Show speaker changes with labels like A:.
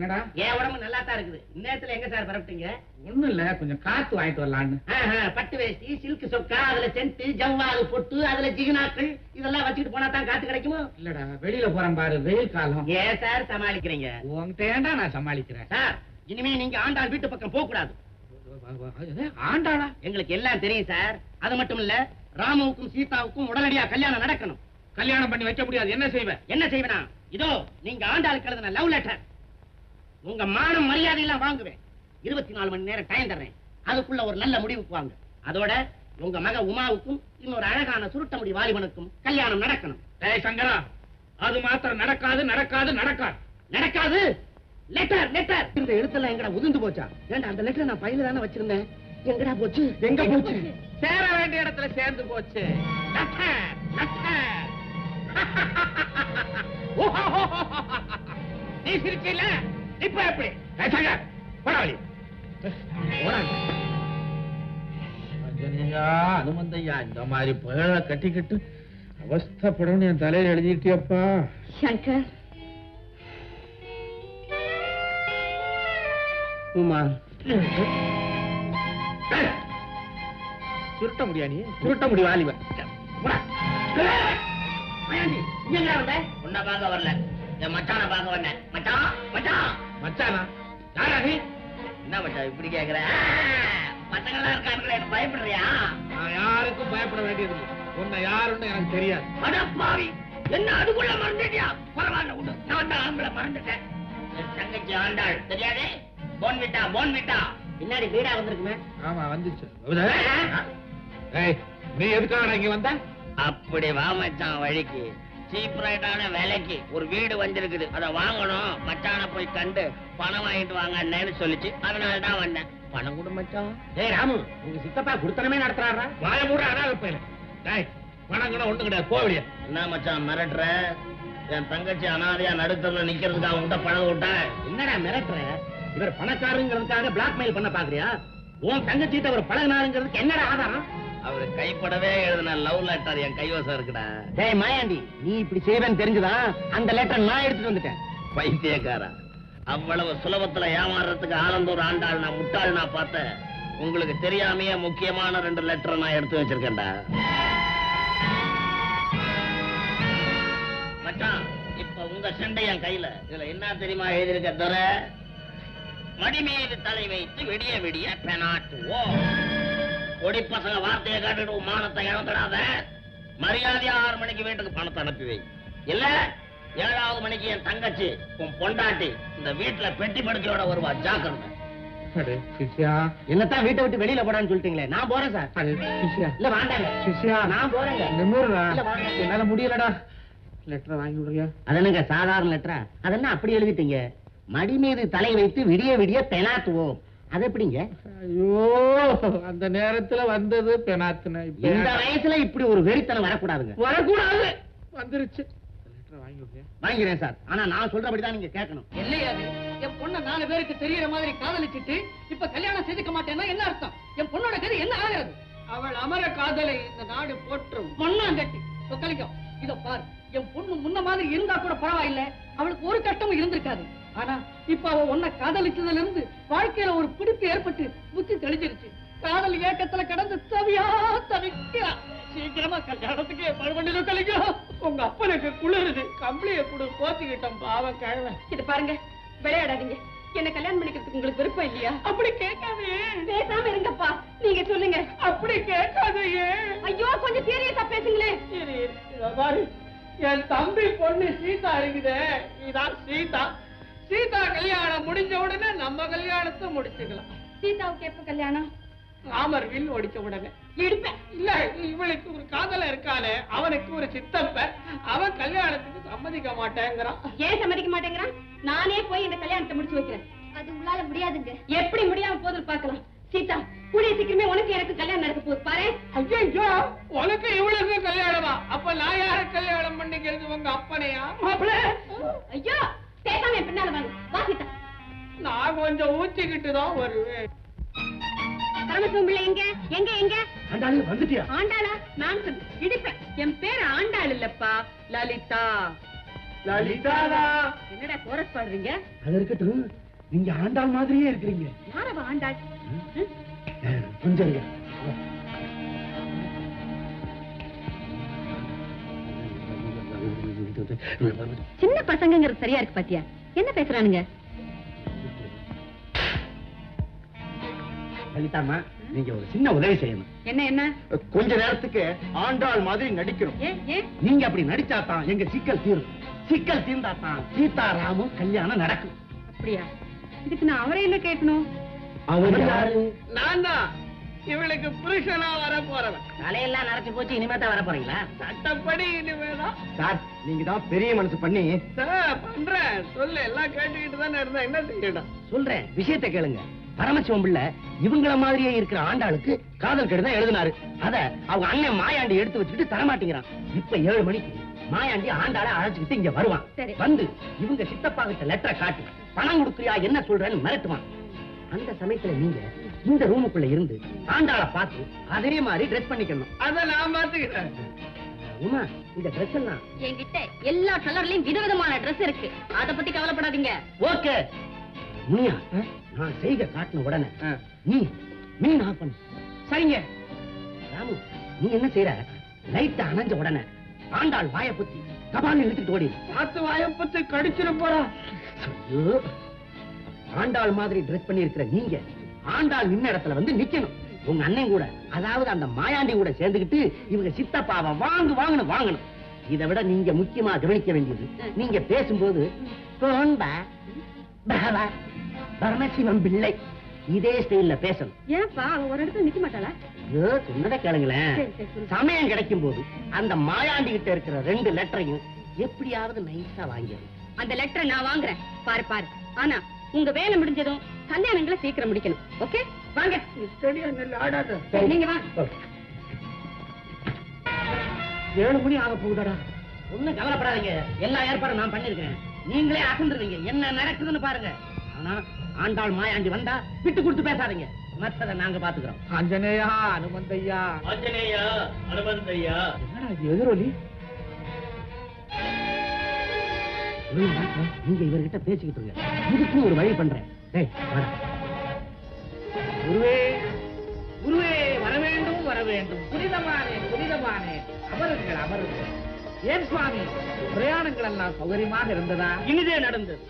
A: என்னடா?
B: என் உடம்பு நல்லா தான் இருக்குது. இந்நேரத்துல எங்க சார் பரப்பிட்டீங்க?
A: ஒண்ணும் இல்ல கொஞ்சம் காத்து வாங்கிட்டு வரலான்னு.
B: பட்டு வேஷ்டி சில்க் சொக்கா அதுல சென்ட் ஜவ்வாது பொட்டு அதுல ஜிகினாக்கள் இதெல்லாம் வச்சுட்டு போனா தான் காத்து கிடைக்குமோ?
A: இல்லடா வெளியில போறேன் பாரு வெயில் காலம்.
B: ஏன் சார் சமாளிக்கிறீங்க?
A: உன்கிட்ட ஏன்டா நான் சமாளிக்கிறேன்?
B: சார் இனிமே நீங்க ஆண்டாள் வீட்டு பக்கம் போக கூடாது
A: ஆண்டாளா?
B: எங்களுக்கு எல்லாம் தெரியும் சார். அது மட்டும் இல்ல ராமுவுக்கும் சீதாவுக்கும் உடனடியா கல்யாணம் நடக்கணும்.
A: கல்யாணம் பண்ணி வைக்க முடியாது. என்ன செய்வேன்
B: என்ன செய்வேனா? இதோ நீங்க ஆண்டாளுக்கு எழுதின லவ் லெட்டர். உங்க மானம் மரியாதை எல்லாம் வாங்குவேன். இருபத்தி நாலு மணி நேரம் டைம் தர்றேன். அதுக்குள்ள ஒரு நல்ல முடிவுக்கு வாங்க. அதோட உங்க மக உமாவுக்கும் இன்னொரு அழகான சுருட்ட முடி வாலிபனுக்கும் கல்யாணம் நடக்கணும்.
A: டேய் சங்கரா அது மாத்திரம் நடக்காது நடக்காது நடக்காது.
B: நடக்காது? லெட்டர் லெட்டர் இந்த எழுத்தெல்லாம் எங்கடா உதிர்ந்து போச்சா? ஏன்டா அந்த லெட்டர் நான் பையில தானே வச்சிருந்தேன். எங்கடா போச்சு?
A: எங்க போச்சு? சேர வேண்டிய இடத்துல சேர்ந்து போச்சு. Letter, letter. நீ சிரிச்சல இப்ப எப்படி.
C: அஞ்சனையா அனுமந்தையா இந்த மாதிரி புகழ கட்டிக்கிட்டு அவஸ்தப்படணும் என் தலையில எழுதிட்டியப்பா
D: சங்கர்.
B: உமா.
A: சுருட்ட முடியா நீ? சுருட்ட முடி வாலிபன்
B: உன்னை பார்க்க வரல. என் மச்சான பார்க்க வந்தேன். மச்சான் மச்சான்.
A: மச்சானா? யாரா நீ
B: என்ன மச்சான் இப்படி கேக்குற? பசங்களாம் இருக்கானுங்களே பயப்படுறியா?
A: நான் யாருக்கும் பயப்பட வேண்டியதில்லை. உன்னை யாருன்னு எனக்கு தெரியாது.
B: அடப்பாவி என்ன அதுக்குள்ள மறந்துட்டியா? பரவாயில்ல விடு நான் தான் ஆம்பளை மறந்துட்டேன். தங்கச்சி ஆண்டாள் தெரியாதே? போன் விட்டா போன் விட்டா? பின்னாடி வீடா வந்திருக்குமே?
C: ஆமா வந்துச்சு.
A: நீ எதுக்காக இங்க வந்த?
B: அப்படி வா மச்சான் வழிக்கு. சீப் ரேட்டான விலைக்கு ஒரு வீடு வந்திருக்குது. அத வாங்கணும். மச்சான போய் கண்டு பணம் வாங்கிட்டு வாங்கன்னு சொல்லிச்சு. அதனால தான் வந்தேன். பணம் கொடு மச்சான். ஏய் ராமு உங்க சித்தப்பா குடுத்தனமே நடத்துறாரா
A: வாய மூட அனாத பையல டேய் பணங்கணும் ஒண்ணு கிடையாது. போவடியா
B: என்ன மச்சான் மிரட்டுற? என் தங்கச்சி அனாதையா நடுத்தரல நிக்கிறதுக்கு அவன்கிட்ட பணம் விட்டேன் என்னடா மிரட்டுற? இவர் பணக்காரங்கிறதுக்காக பிளாக்மெயில் பண்ண பாக்குறியா? உன் தங்கச்சிட்ட அவர் பழகினாருங்கிறதுக்கு என்னடா ஆதாரம்? அவரு கைப்படவே எழுதின லவ் லெட்டர் என் கைவசம் இருக்குடா. டேய் மாயாண்டி நீ இப்படி செய்வேன்னு தெரிஞ்சுதான் அந்த லெட்டர் நான் எடுத்துட்டு வந்துட்டேன். பைத்தியக்காரா. அவ்வளவு சுலபத்துல ஏமாறுறதுக்கு ஆலந்தூர் ஆண்டாள் நான் முட்டாள் நான் பார்த்தேன் உங்களுக்கு தெரியாமையே முக்கியமான ரெண்டு லெட்டர் நான் எடுத்து வச்சிருக்கேன்டா. மச்சான் இப்ப உங்க சண்டை என் கையில. இதுல என்ன தெரியுமா எழுதியிருக்க தர? மடி மீது தலை வைத்து விடிய விடிய பெனாட்டுவோம் கொடி பசங்க வார்த்தையை காட்டுட்டு மானத்தை இழந்துடாத. மரியாதையா ஆறு மணிக்கு வீட்டுக்கு பணத்தை அனுப்பி வை. இல்ல ஏழாவது மணிக்கு என் தங்கச்சி உன் பொண்டாட்டி இந்த வீட்டுல பெட்டி படுக்கையோட வருவா. ஜாக்கிரதை. என்னத்தான் வீட்டை விட்டு வெளியில போடான்னு சொல்லிட்டீங்களே? நான் போறேன் சார். இல்ல வேண்டாங்க
A: சிஷ்யா.
B: நான் போறேங்க.
A: என்னால முடியலடா. லெட்டர் வாங்கி
B: அதென்னங்க சாதாரண லெட்டரா? அதென்ன அப்படி எழுதிட்டீங்க? மடி மீது தலை வைத்து விடிய விடிய பெனாத்துவோம் அது எப்படிங்க?
A: ஐயோ அந்த நேரத்துல வந்தது பெனாத்துன.
B: இந்த வயசுல இப்படி ஒரு வெறித்தனம் வரக்கூடாதுங்க.
A: வரக்கூடாது. வந்துருச்சு.
B: வாங்கிறேன் சார். ஆனா நான் சொல்றபடிதான் நீங்க கேட்கணும்.
E: என்னையாது என் பொண்ண நாலு பேருக்கு தெரியற மாதிரி காதலிச்சிட்டு இப்ப கல்யாணம் செஞ்சுக்க மாட்டேன்னா என்ன அர்த்தம்? என் பொண்ணோட கதை என்ன ஆகிறது? அவள் அமர காதலை இந்த நாடு போற்றும். பொண்ணாங்கட்டி சொக்கலிக்கும் இத பார் என் பொண்ணு முன்ன மாதிரி இருந்தா கூட பரவாயில்ல. அவளுக்கு ஒரு கஷ்டமும் இருந்திருக்காது. ஆனா இப்ப அவ உன்னை காதலிச்சதுல இருந்து வாழ்க்கையில ஒரு பிடிப்பு ஏற்பட்டு புத்தி தெளிஞ்சிருச்சு. காதல் ஏக்கத்துல கடந்து தவியா தவிக்கிறா. சீக்கிரமா கல்யாணத்துக்கு ஏற்பாடு பண்ணி கலிக்கும் உங்க அப்பனுக்கு குளிருது. கம்பளிய கொடு போத்திக்கிட்டோம் பாவம் கிழமை.
D: இது பாருங்க விளையாடாதீங்க. என்ன கல்யாணம் பண்ணிக்கிறதுக்கு உங்களுக்கு விருப்பம் இல்லையா?
E: அப்படி கேட்காதே.
D: பேசாம இருங்கப்பா. நீங்க சொல்லுங்க.
E: அப்படி கேட்காதே
D: ஐயோ கொஞ்சம் சீரியஸா பேசுங்களேன்.
E: பாரு. என் தம்பி பொண்ணு சீதா இருக்குதே இதான் சீதா. சீதா கல்யாணம் முடிஞ்ச உடனே நம்ம கல்யாணத்தை முடிச்சுக்கலாம்.
D: சீதாவுக்கு எப்ப கல்யாணம்?
E: ராமர் வில் ஒடிச்ச உடனே.
D: எடுப்பேன்
E: இல்ல இவளுக்கு ஒரு காதல இருக்கானே அவனுக்கு ஒரு சித்தப்ப அவன் கல்யாணத்துக்கு சம்மதிக்க மாட்டேங்கிறான்.
D: ஏன் சம்மதிக்க மாட்டேங்கிறான்? நானே போய் இந்த கல்யாணத்தை முடிச்சு வைக்கிறேன். அது உங்களால முடியாதுங்க. எப்படி முடியாம போதும் பார்க்கலாம். சீதா கூடிய சீக்கிரமே உனக்கு எனக்கு கல்யாணம் நடக்க போகுது. பாரு.
E: ஐயோ உனக்கு இவளுக்கு கல்யாணமா? அப்ப நான் யார கல்யாணம் பண்ணிக்கிறது உங்க அப்பனையா?
D: ஐயோ பேசாம என் பின்னால வாங்க. வா சீதா
E: நான் கொஞ்சம் ஊச்சிக்கிட்டு தான் வருவேன்.
D: பரமசிவம் பிள்ளை எங்க? எங்க எங்க?
B: ஆண்டாளு வந்துட்டியா?
D: ஆண்டாளா? நான் சொல்லு. இடிப்பேன். என் பேர் ஆண்டாள் இல்லப்பா. லலிதா.
C: லலிதாதா
D: என்னடா கோரஸ் பாடுறீங்க?
B: அது இருக்கட்டும். நீங்க ஆண்டாள் மாதிரியே இருக்கிறீங்க.
D: யாரவா ஆண்டாள்?
B: கொஞ்சம் இருங்க.
D: சின்ன பசங்கங்கிறது சரியா இருக்கு பாத்தியா? என்ன பேசுறானுங்க?
B: நீங்க ஒரு சின்ன உதவி செய்யணும்.
D: என்ன என்ன?
B: கொஞ்ச நேரத்துக்கு ஆண்டாள் மாதிரி நடிக்கணும். நீங்க அப்படி நடிச்சாதான் எங்க சிக்கல் தீரும். சிக்கல் தீர்ந்தாதான் சீதாராமும் கல்யாணம் நடக்கும்.
D: அப்படியா? இதுக்கு நான் அவரை என்ன கேட்கணும்?
B: அவர்
E: நான் தான். இவளுக்கு புருஷனா வர போறவன்
B: தலையெல்லாம் நரைச்சு போச்சு இனிமே தான் வர போறீங்களா
E: சட்டப்படி இனிமேதான்
B: சார் நீங்க தான் பெரிய மனசு பண்ணி
E: சார், பண்றேன். சொல்லு எல்லாம் கேட்டுக்கிட்டு தானே இருந்தேன். என்ன செய்யணும்?
B: சொல்றேன் விஷயத்தை கேளுங்க. பரமசிவம் பிள்ளை இவங்கள மாதிரியே இருக்கிற ஆண்டாளுக்கு காதல் கடிதம் எழுதினாரு. அத அவங்க அண்ணன் மாயாண்டி எடுத்து வச்சுக்கிட்டு தரமாட்டேங்கிறான். இப்ப ஏழு மணிக்கு மாயாண்டி ஆண்டாளை அழைச்சுக்கிட்டு இங்க வருவான்.
D: சரி.
B: வந்து இவங்க சித்தப்பா கிட்ட லெட்டரை காட்டி. பணம் கொடுக்குறியா என்ன சொல்றேன்னு மிரட்டுவான். அந்த சமயத்துல நீங்க இந்த ரூமுக்குள்ள இருந்து ஆண்டாளை பார்த்து அதே மாதிரி ட்ரெஸ் பண்ணிக்கணும்.
E: அத நான் பாத்துக்கிறேன்
B: உமா இந்த ட்ரெஸ் எல்லாம்
D: என்கிட்ட எல்லா கலர்லயும் விதவிதமான Dress இருக்கு. அத பத்தி கவலைப்படாதீங்க.
B: ஓகே. முனியா நான் செய்க காட்டின உடனே நீ மீன் ஆஃப் பண்ணு.
E: சரிங்க.
B: ராமு நீ என்ன செய்யற லைட் அணைஞ்ச உடனே ஆண்டாள் வாயை புத்தி கபால் இழுத்துட்டு ஓடி.
E: பார்த்து வாயப்பத்து கடிச்சிட போறா.
B: ஆண்டாள் மாதிரி ட்ரெஸ் பண்ணி இருக்கிற நீங்க ஆண்டாள் நின்ன இடத்துல வந்து நிக்கணும். உங்க அண்ணன் கூட அதாவது அந்த மாயாண்டி கூட சேர்ந்துக்கிட்டு இவங்க சித்தப்பாவை வாங்கு வாங்கணும் வாங்கணும். இதை விட நீங்க முக்கியமா கவனிக்க வேண்டியது நீங்க பேசும்போது பரமசிவம் பிள்ளை. இதே ஸ்டைல்ல பேசணும்.
D: ஏன்பா அவ ஒரு இடத்துல நிக்க மாட்டாளா?
B: சொன்னதை கேளுங்களேன். சமயம் கிடைக்கும் போது அந்த மாயாண்டி கிட்ட இருக்கிற ரெண்டு லெட்டரையும் எப்படியாவது நைஸா வாங்கிடணும்.
D: அந்த லெட்டரை நான் வாங்குறேன். பாரு பாரு. ஆனா உங்க வேலை முடிஞ்சதும் கல்யாணங்களை சீக்கிரம் முடிக்கணும். ஓகே வாங்க. நீங்க வாங்க
B: ஏழு மணி ஆக போகுதடா. ஒண்ணும் கவலைப்படாதீங்க. எல்லா ஏற்பாடும் நான் பண்ணிருக்கேன் நீங்களே அசந்துருவீங்க. என்ன நடக்குதுன்னு பாருங்க. ஆனா ஆண்டாள் மாயாண்டி வந்தா விட்டு கொடுத்து பேசாதீங்க. மற்றதை நாங்க பாத்துக்கிறோம்.
C: ஆஞ்சநேயா அனுமந்தையா.
B: ஆஞ்சநேயா அனுமந்தையா.
C: என்னடா இது எதிரொலி?
B: நீங்க இவர்கிட்ட பேசிக்கிட்டு இருங்க. இதுக்கும் ஒரு வழி பண்றேன்.
C: குருவே குருவே வர வேண்டும் வர வேண்டும் புனிதமானே புனிதமானே. அமருங்கள் அமருங்கள். ஏன் சுவாமி பிரயாணங்கள் எல்லாம் சௌகரியமாக இருந்ததா?
B: இனிதே நடந்தது.